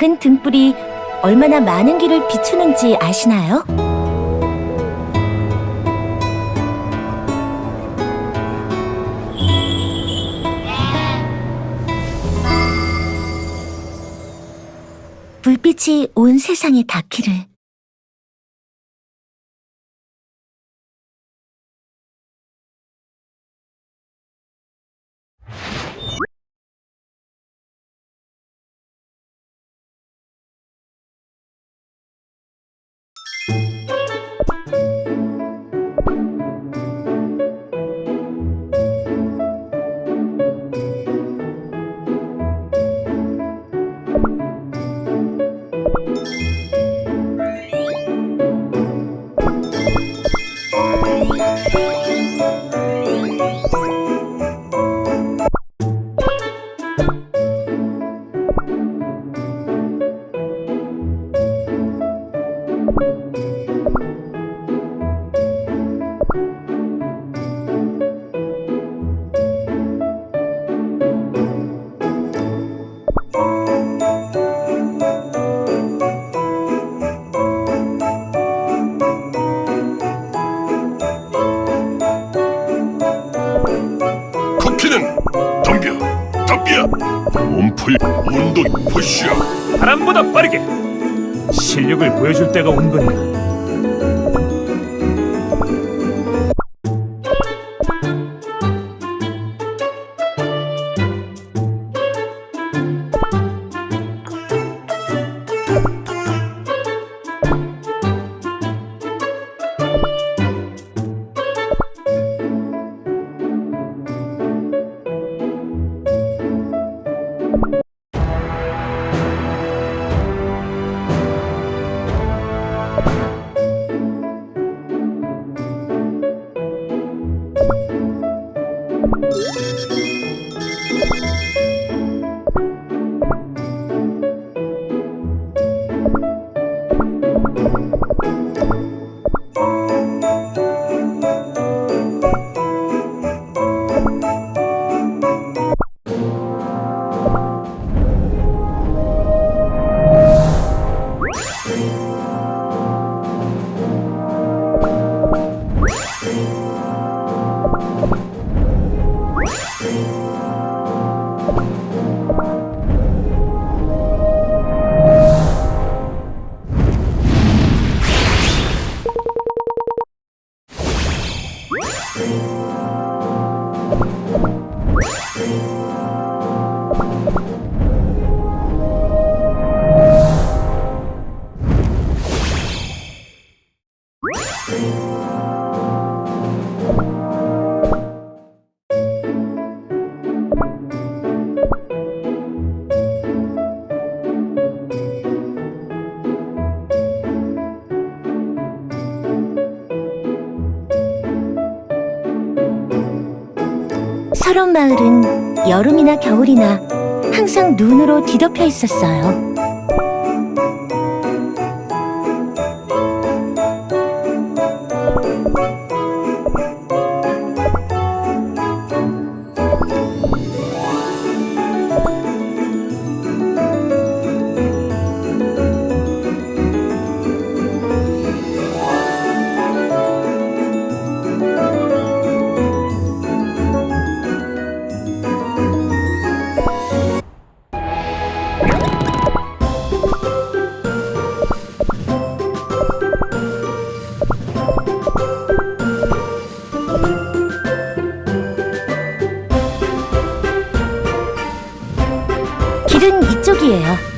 작은 등불이 얼마나 많은 길을 비추는지 아시나요? 불빛이 온 세상에 닿기를. Música 덤벼 몸풀 운동 푸쉬업 바람보다 빠르게 실력을 보여줄 때가 온 거야. 서론 마을은 여름이나 겨울이나 항상 눈으로 뒤덮여 있었어요. 이쪽이에요.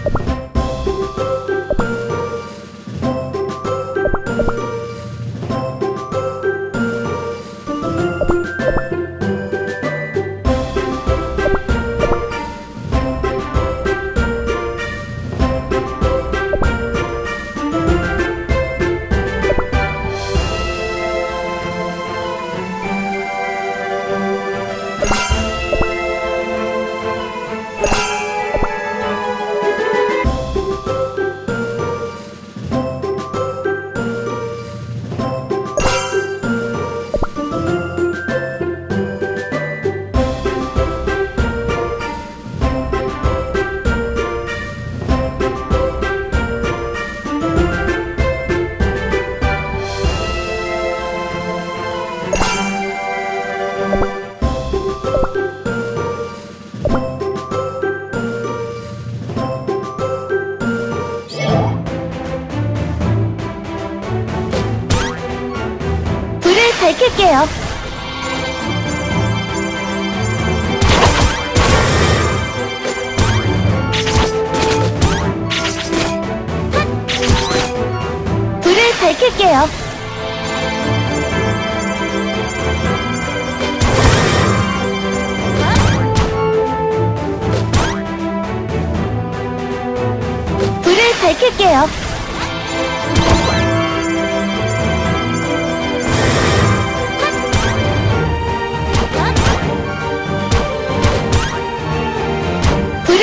밝힐게요. 불을 밝힐게요. 밝힐게요.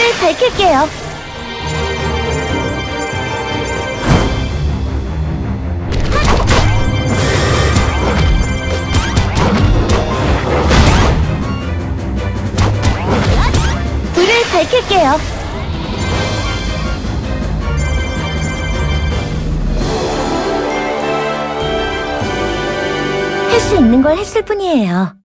불을 밝힐게요. 불을 밝힐게요. 할 수 있는 걸 했을 뿐이에요.